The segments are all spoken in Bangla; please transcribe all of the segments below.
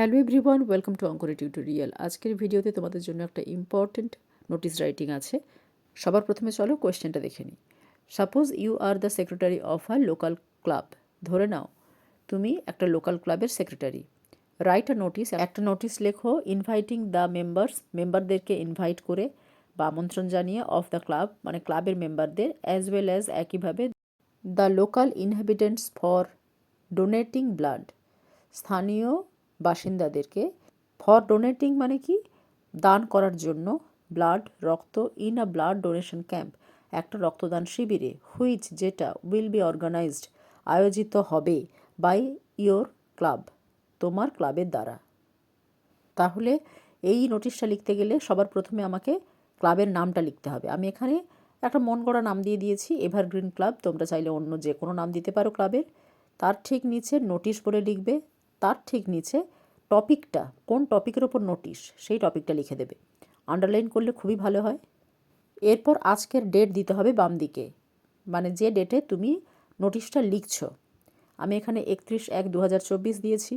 হ্যালো এভরিওয়ান, ওয়েলকাম টু অঙ্করে টিউটোরিয়াল। আজকের ভিডিওতে তোমাদের জন্য একটা ইম্পর্ট্যান্ট নোটিস রাইটিং আছে। সবার প্রথমে চলো কোয়েশ্চেনটা দেখে নিই। Suppose you are the secretary of a local club ধরে নাও, তুমি একটা লোকাল ক্লাবের সেক্রেটারি রাইট আ নোটিস একটা নোটিস লেখো ইনভাইটিং দ্য মেম্বার্স মেম্বারদেরকে ইনভাইট করে বা আমন্ত্রণ জানিয়ে অফ দ্য ক্লাব মানে ক্লাবের মেম্বারদের অ্যাজ ওয়েল অ্যাজ একইভাবে the local inhabitants for donating blood স্থানীয় বাসিন্দাদেরকে ফর ডোনেটিং মানে কি? দান করার জন্য ব্লাড রক্ত in a blood donation camp একটা রক্তদান শিবিরে হুইচ যেটা উইল বি অর্গানাইজড আয়োজিত হবে বাই ইয়োর ক্লাব তোমার ক্লাবের দ্বারা। তাহলে এই নোটিশটা লিখতে গেলে সবার প্রথমে আমাকে ক্লাবের নামটা লিখতে হবে। আমি এখানে একটা মন গড়া নাম দিয়ে দিয়েছি এভারগ্রিন ক্লাব তোমরা চাইলে অন্য যে কোনো নাম দিতে পারো ক্লাবের তার ঠিক নিচে নোটিশ বলে লিখবে তার ঠিক নিচে টপিকটা, কোন টপিকের ওপর নোটিশ, সেই টপিকটা লিখে দেবে। আন্ডারলাইন করলে খুবই ভালো হয়। এরপর আজকের ডেট দিতে হবে বাম দিকে। মানে যে ডেটে তুমি নোটিশটা লিখছো। আমি এখানে একত্রিশ এক দু দিয়েছি।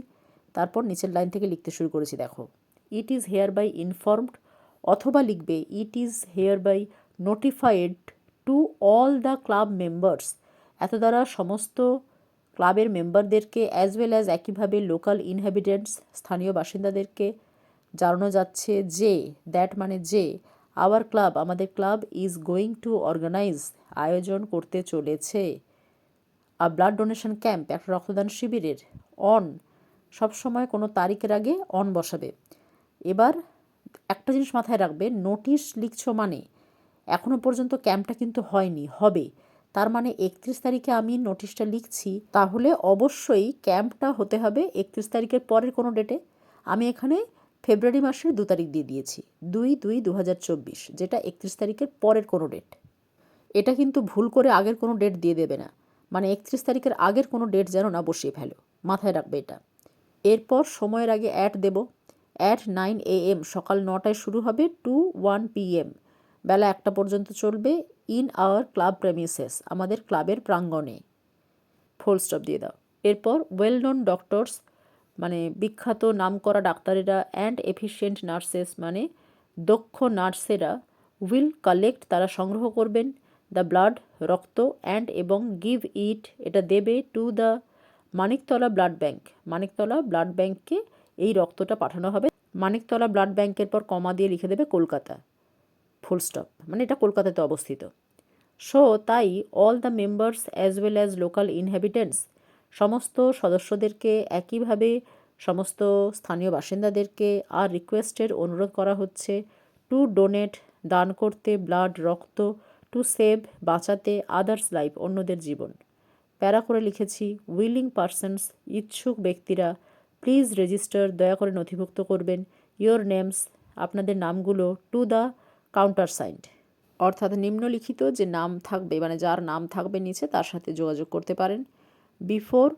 তারপর নিচের লাইন থেকে লিখতে শুরু করেছি, দেখো। It is hereby informed অথবা লিখবে it is hereby notified to all the club members এত দ্বারা সমস্ত ক্লাবের মেম্বারদেরকে অ্যাজ ওয়েল অ্যাজ একইভাবে লোকাল ইনহ্যাবিটেন্টস স্থানীয় বাসিন্দাদেরকে জানানো যাচ্ছে যে দ্যাট মানে যে আওয়ার ক্লাব আমাদের club is going to organize আয়োজন করতে চলেছে। আ ব্লাড ডোনেশন ক্যাম্প একটা রক্তদান শিবিরের অন সবসময় কোনো তারিখের আগে অন বসাবে। এবার একটা জিনিস মাথায় রাখবে নোটিশ লিখছো মানে এখনও পর্যন্ত ক্যাম্পটা কিন্তু হয়নি, হবে। তার মানে একত্রিশ তারিখে আমি নোটিশটা লিখছি, তাহলে অবশ্যই ক্যাম্পটা হতে হবে একত্রিশ তারিখের পরের কোনো ডেটে। আমি এখানে ফেব্রুয়ারি মাসের দু তারিখ দিয়ে দিয়েছি, দুই দুই দু হাজার চব্বিশ, যেটা একত্রিশ তারিখের পরের কোনো ডেট। এটা কিন্তু ভুল করে আগের কোনো ডেট দিয়ে দেবে না মানে একত্রিশ তারিখের আগের কোনো ডেট যেন না বসিয়ে ফেলো, মাথায় রাখবে এটা। এরপর সময়ের আগে অ্যাড দেব অ্যাট নাইন এ এম, সকাল নটায় শুরু হবে টু ওয়ান পি এম। বেলা একটা পর্যন্ত চলবে ইন আওয়ার ক্লাব প্রেমিসেস, আমাদের ক্লাবের প্রাঙ্গণে। ফুল স্টপ দিয়ে দাও। এরপর ওয়েল নোন ডক্টরস মানে বিখ্যাত নামকরা ডাক্তারেরা অ্যান্ড এফিসিয়েন্ট নার্সেস মানে দক্ষ নার্সেরা উইল কালেক্ট তারা সংগ্রহ করবেন দ্য ব্লাড রক্ত অ্যান্ড এবং গিভ ইট এটা দেবে to the Manikatala blood bank Manikatala blood ব্যাংককে এই রক্তটা পাঠানো হবে। মানিকতলা ব্লাড ব্যাংকের পর কমা দিয়ে লিখে দেবে কলকাতা। ফুল স্টপ মানে এটা কলকাতাতে অবস্থিত। সো তাই all the members as well as local inhabitants সমস্ত সদস্যদেরকে একইভাবে সমস্ত স্থানীয় বাসিন্দাদেরকে আর রিকোয়েস্টের অনুরোধ করা হচ্ছে টু ডোনেট দান করতে ব্লাড রক্ত টু সেভ বাঁচাতে আদার্স লাইফ অন্যদের জীবন। প্যারা করে লিখেছি উইলিং পার্সনস ইচ্ছুক ব্যক্তিরা প্লিজ রেজিস্টার দয়া করে নথিভুক্ত করবেন। ইয়োর নেমস আপনাদের নামগুলো টু দ্য কাউন্টার সাইন্ড অর্থাৎ নিম্নলিখিত যে নাম থাকবে মানে যার নাম থাকবে নিচে, তার সাথে যোগাযোগ করতে পারেন। বিফোর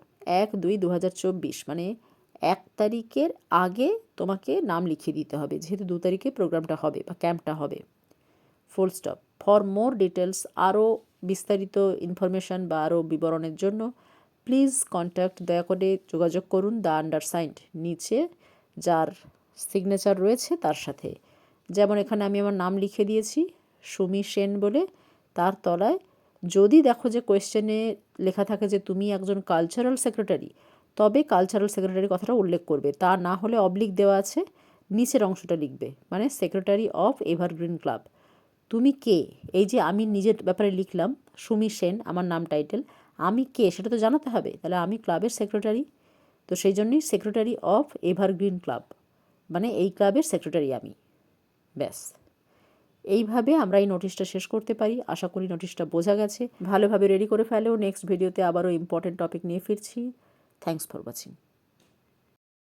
এক দুই দু মানে এক তারিখের আগে তোমাকে নাম লিখিয়ে দিতে হবে, যেহেতু দু তারিখে প্রোগ্রামটা হবে বা ক্যাম্পটা হবে। Full stop for more details আরও বিস্তারিত ইনফরমেশান বা আরও বিবরণের জন্য প্লিজ কন্ট্যাক্ট দয়া করে যোগাযোগ করুন দ্য আন্ডারসাইন্ড নিচে, যার সিগনেচার রয়েছে, তার সাথে। যেমন এখানে আমি আমার নাম লিখে দিয়েছি, সুমি সেন বলে, তার তলায়, যদি দেখো যে কোয়েশ্চেনে লেখা থাকে যে তুমি একজন কালচারাল সেক্রেটারি তবে কালচারাল সেক্রেটারি কথাটা উল্লেখ করবে। তা না হলে অবলিক দেওয়া আছে, নিচের অংশটা লিখবে। মানে সেক্রেটারি অফ এভারগ্রিন ক্লাব তুমি কে? এই যে আমি নিজের ব্যাপারে লিখলাম, সুমি সেন, আমার নাম টাইটেল আমি কে? সেটা তো জানাতে হবে। তাহলে আমি ক্লাবের সেক্রেটারি তো সেই জন্যই সেক্রেটারি অফ এভারগ্রিন ক্লাব মানে এই ক্লাবের সেক্রেটারি আমি। ব্যাস। এইভাবে আমরা এই নোটিশটা শেষ করতে পারি। আশা করি নোটিশটা বোঝা গেছে। ভালোভাবে রেডি করে ফেলেও নেক্সট ভিডিওতে আবারও ইম্পর্টেন্ট টপিক নিয়ে ফিরছি। Thanks for watching